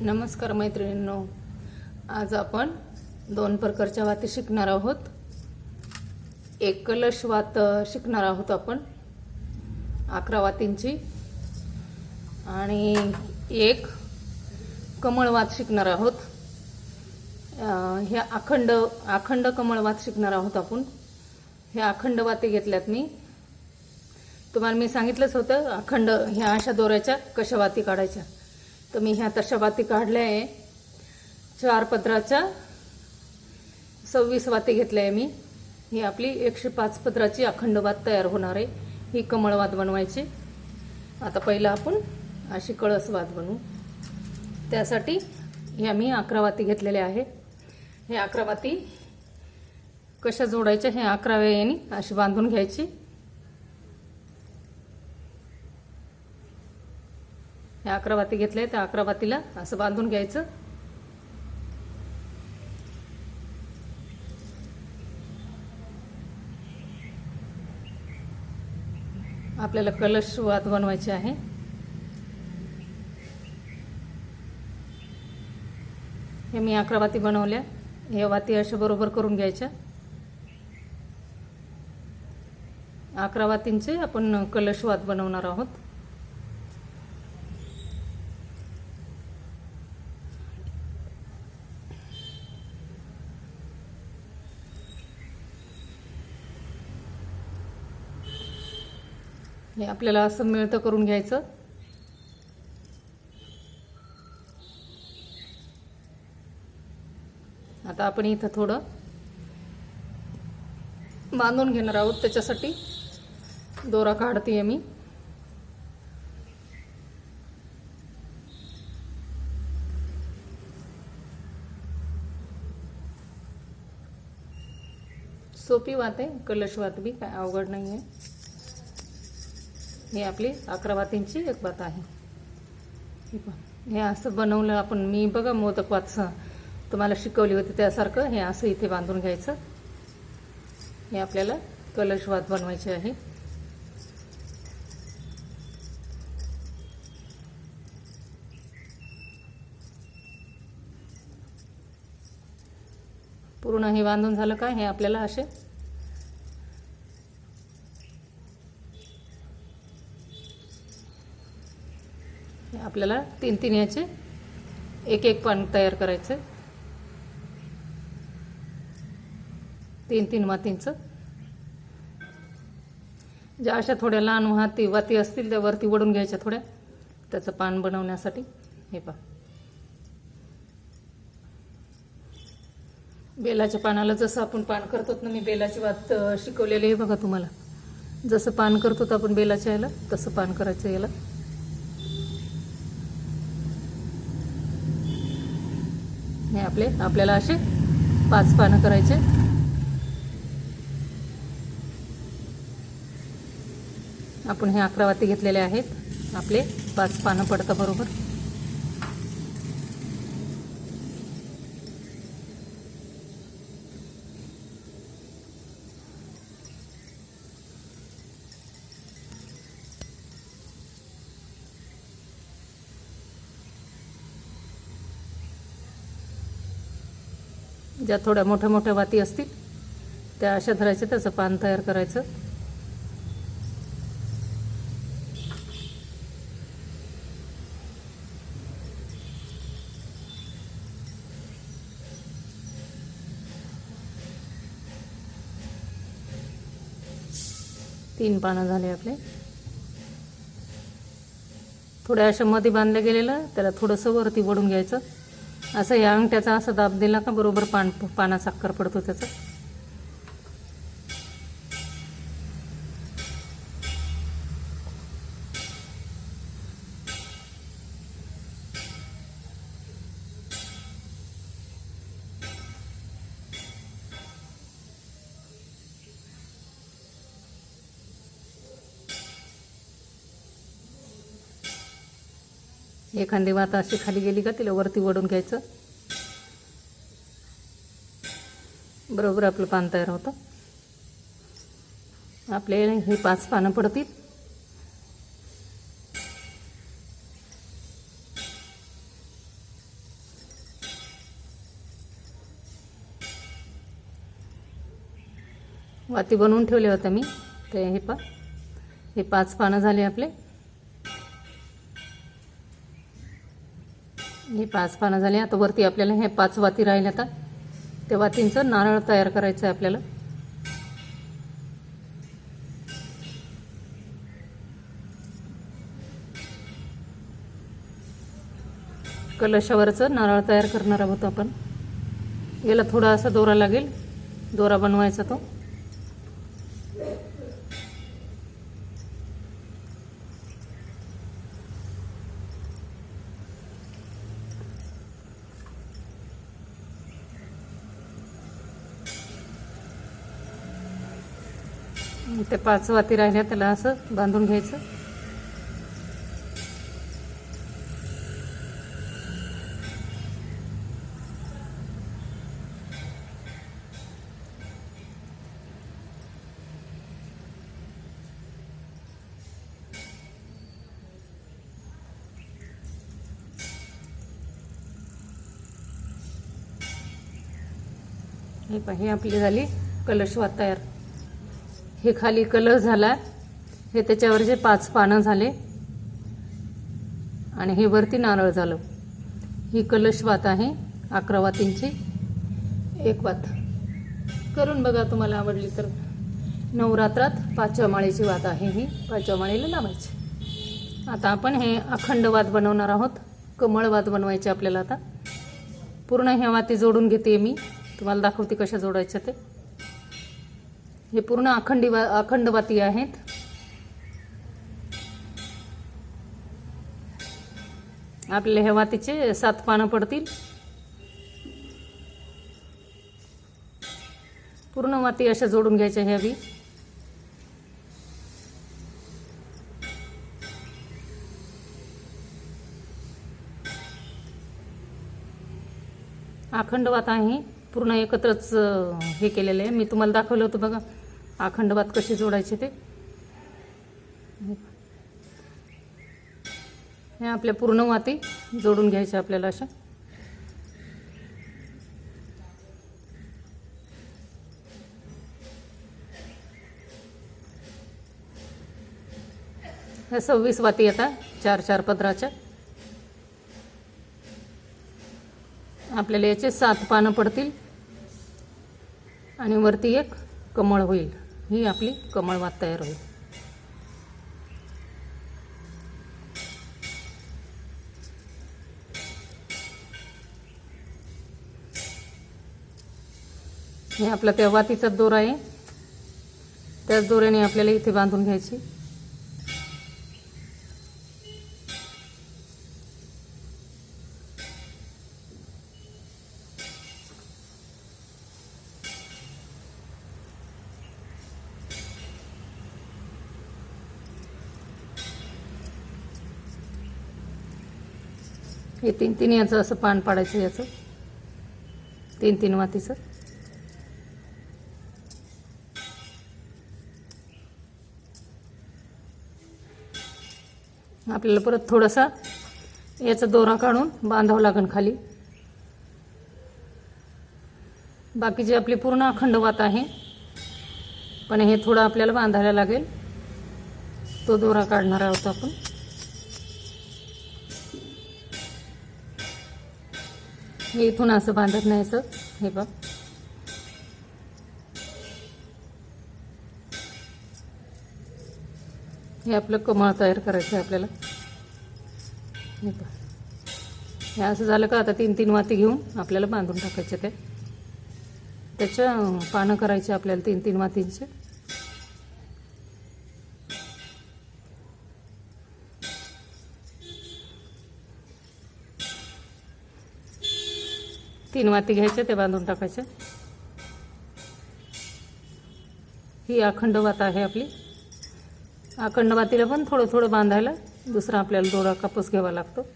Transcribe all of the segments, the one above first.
नमस्कार मैत्रिणींनो. आज आपण दोन प्रकारच्या वाती शिकणार आहोत. एक कलश वात शिकणार आहोत आपण. अकरा वातींची. आणि एक कमळवात शिकणार आहोत. ह्या अखंड अखंड कमळवात शिकणार आहोत आपण. ह्या अखंड वाती घेतल्यात मी. तुम्हाला मी सांगितलंच होतं अखंड ह्या अशा दोऱ्याच्या कशा वाती काढायच्या. तर मी ह्या तशा वाती काढल्या आहे. चार पत्राच्या सव्वीस वाती घेतल्या आहे मी. ही आपली एकशे पाच पत्राची अखंड वात तयार होणार आहे. ही कमळवात बनवायची. आता पहिलं आपण अशी कळस वात बनवू. त्यासाठी ह्या मी अकरा वाती घेतलेल्या आहे. हे अकरा वाती कशा जोडायच्या हे अकराव्या याने अशी बांधून घ्यायची. ह्या अकरा वाती घेतल्या त्या अकरा वातीला असं बांधून घ्यायचं. आपल्याला कलश वात बनवायचे आहे. हे मी अकरा वाती बनवल्या. हे वाती अशा बरोबर करून घ्यायच्या. अकरा वातींचे आपण कलश वात बनवणार आहोत. हे आपल्याला असं मिळतं करून घ्यायचं. आता आपण इथं थोडं बांधून घेणार आहोत त्याच्यासाठी. दोरा काढते मी. सोपी वात आहे कलश वात बी काय अवघड नाही आहे ही आपली अकरा वातींची एक वात आहे. हे असं बनवलं आपण. मी बघा मोदक वात तुम्हाला शिकवली होती त्यासारखं. हे असं इथे बांधून घ्यायचं. हे आपल्याला कलश वात बनवायचे आहे. पूर्ण हे बांधून झालं का हे आपल्याला असे आपल्याला तीन तीन याचे एक एक पान तयार करायचं. तीन तीन मातींचं. ज्या अशा थोड्या लहान वाती वाती असतील त्या वरती वडून घ्यायच्या थोड्या. त्याचं पान बनवण्यासाठी. हे पहा. बेलाच्या पानाला जसं आपण पान करतो ना मी बेलाची वात शिकवलेली आहे बघा तुम्हाला. जसं पान करतो आपण बेलाच्या याला तसं पान करायचं याला. हे आपले. आपल्याला असे पाच पानं करायचे. आपण हे अकरा वाती घेतलेले आहेत. आपले पाच पानं पडतं बरोबर. ज्या थोड्या मोठ्या मोठ्या वाती असतील त्या अशा धरायच्या त्याचं पान तयार करायचं. तीन पानं झाले आपले. थोड्या अशा मध्ये बांधल्या गेलेलं त्याला थोडंसं वरती वडून घ्यायचं. असं या अंगठ्याचा असा दाब दिला का बरोबर पान पानाचा साखर पडतो त्याचा. एखादी वात अशी खाली गेली का तिला वरती वडून घ्यायचं? बरोबर आपलं पान तयार होतं. आपले हे पाच पानं पडतील. वाती बनवून ठेवल्या होत्या मी. ते हे पा हे पाच पानं झाले आपले. हे पाच पानं झाले. आता वरती आपल्याला हे पाच वाती राहिले आता. त्या वातींचं नारळ तयार करायचं आहे आपल्याला. कलशावरचं नारळ तयार करणार आहोत आपण. याला थोडा असा दोरा लागेल. दोरा बनवायचा तो. ते पाच वाती राहिल्या त्याला असं बांधून घ्यायचं. हे पहा आपली झाली कलशवात तयार. हे खाली कलश झाला. हे त्याच्यावरचे पाच पानं झाले. आणि हे वरती नारळ झालं. ही कलश वात आहे. अकरा वातींची एक वात. करून बघा तुम्हाला आवडली तर. नवरात्रात पाचव्या माळेची वात आहे ही. पाचव्या माळेला लावायची. आता आपण हे अखंड वात बनवणार आहोत. कमळ वात बनवायचे आपल्याला आता. पूर्ण ह्या वाती जोडून घेते मी. तुम्हाला दाखवते कशा जोडायच्या ते. हे पूर्ण अखंडी अखंडवाती अखंड वाती आहेत. आपल्या ह्या वातीचे सात पानं पडतील. पूर्ण वाती अशा जोडून घ्यायच्या ह्या बी. अखंड वात आहे. पूर्ण एकत्रच हे केलेलं आहे. मी तुम्हाला दाखवलं होतं बघा. अखंड भात कसे जोडायचे ते? हे आपल्या पूर्ण वाती जोडून घ्यायच्या आपल्याला अशा. ह्या सव्वीस वाती येतात चार चार पदराच्या. आपल्याला याचे सात पानं पडतील आणि वरती एक कमळ होईल. ही आपली कमळवात तयार होईल. हे आपला त्या वातीचा दोरा आहे. त्याच दोऱ्याने आपल्याला इथे बांधून घ्यायची. हे तीन तीन याचं असं पान पाडायचं याचं. तीन तीन वातीचं आपल्याला परत थोडासा याचा दोरा काढून बांधावं लागेल खाली. बाकीची आपली पूर्ण अखंड वात आहे पण हे थोडं आपल्याला बांधायला लागेल. तो दोरा काढणार आहोत आपण. हे इथून असं बांधत नाही सर हे बघ. हे आपलं कमळ तयार करायचं आहे आपल्याला. हे बघ. हे असं झालं का आता तीन तीन वाती घेऊन आपल्याला बांधून टाकायचे ते. त्याच्या पानं करायचे आपल्याला तीन तीन वातींचे. तीन वाती घ्यायच्या ते बांधून टाकायचे. ही अखंड वात आहे आपली. अखंड वातीला पण थोडं थोडं बांधायला दुसरा आपल्याला दोरा कापूस घ्यावा लागतो.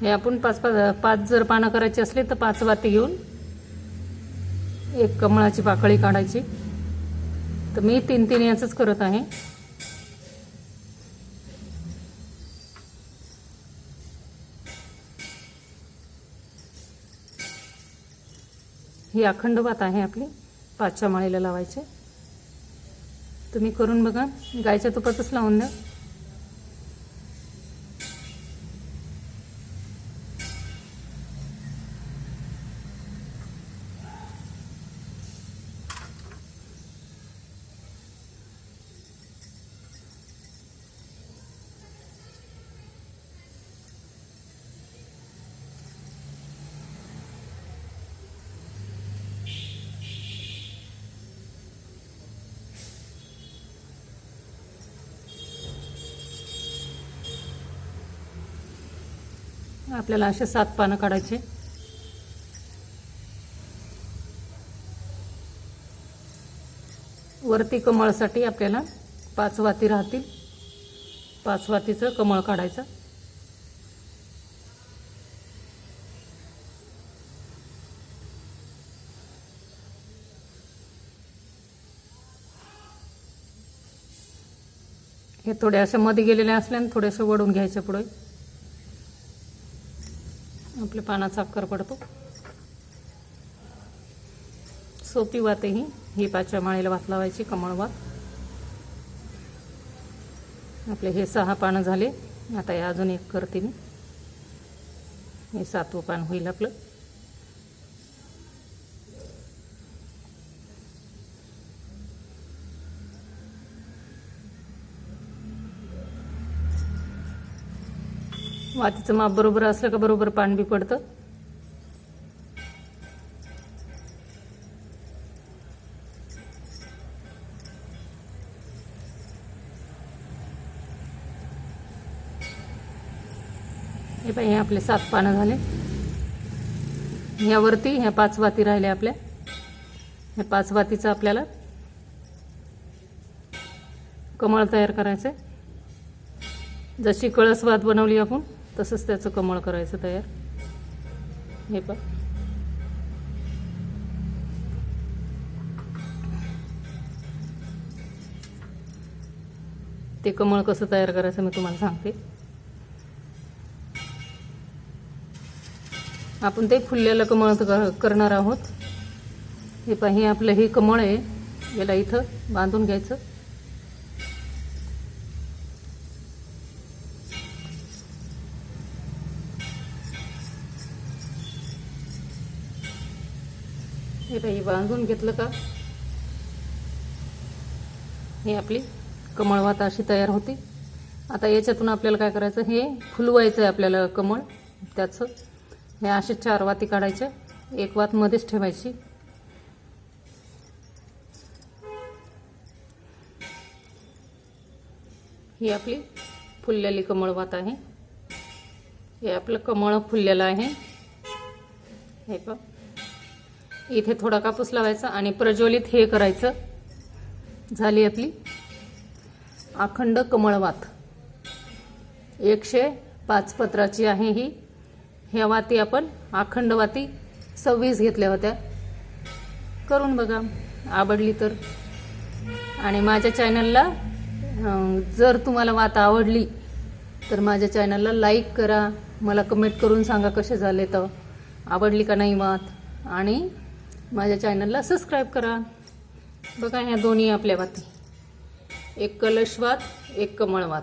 हे आपण पाच पाच पाच जर पानं करायची असली तर पाच वाती घेऊन एक कमळाची पाकळी काढायची. तर मी तीन तीन याचंच करत आहे. ही अखंड भात आहे आपली. पाचच्या माळीला लावायचे. तुम्ही करून बघा. गायच्या तुपातच लावून द्या. आपल्याला असे सात पानं काढायचे. वरती कमळासाठी आपल्याला पाच वाती राहतील. पाच वातीचं कमळ काढायचं. हे थोडे असे मध्ये गेलेले असल्याने थोडेसे वडून घ्यायचे पुढे. आपल्या पानाचा आकार पडतो. सोपी वात हे ही. ही पाचव्या माळेला वात लावायची कमळ वात. आपले हे सहा पानं झाले. आता हे अजून एक करते मी. हे सातवं पान होईल आपलं. वातीचं माप बरोबर असलं का बरोबर पान बी पडतं. हे पाहिजे आपले सात पानं झाले. ह्यावरती ह्या पाच वाती राहिल्या आपल्या. ह्या पाच वातीचं आपल्याला कमळ तयार करायचं आहे जशी कळसवात बनवली आपण तसंच त्याचं कमळ करायचं तयार. हे पण ते कमळ कसं तयार करायचं मी तुम्हाला सांगते. आपण ते फुललेलं कमळ करणार आहोत. हे पाहि आपलं हे कमळ आहे. याला इथं बांधून घ्यायचं. हे बांधून घेतलं का? हे आपली कमळवात अशी तयार होती. आता याच्यातून आपल्याला काय करायचं? हे फुलवायचं आहे आपल्याला कमळ. त्याचं हे असे चार वाती काढायच्या एक वात मध्येच ठेवायची. ही आपली फुललेली कमळवात आहे. हे आपलं कमळ फुललेलं आहे. हे पण इथे थोडा कापूस लावायचा आणि प्रज्वलित हे करायचं. झाली आपली अखंड कमळवात. एकशे पाच पत्राची आहे ही. ह्या वाती आपण अखंड वाती सव्वीस घेतल्या होत्या. करून बघा आवडली तर. आणि माझ्या चॅनलला जर तुम्हाला वात आवडली तर माझ्या चॅनलला लाईक करा. मला कमेंट करून सांगा कसे झाले तर. आवडली का नाही वात? आणि माझ्या चॅनलला सबस्क्राईब करा. बघा ह्या दोन्ही आपल्या वाती एक कलशवात एक कमळवात.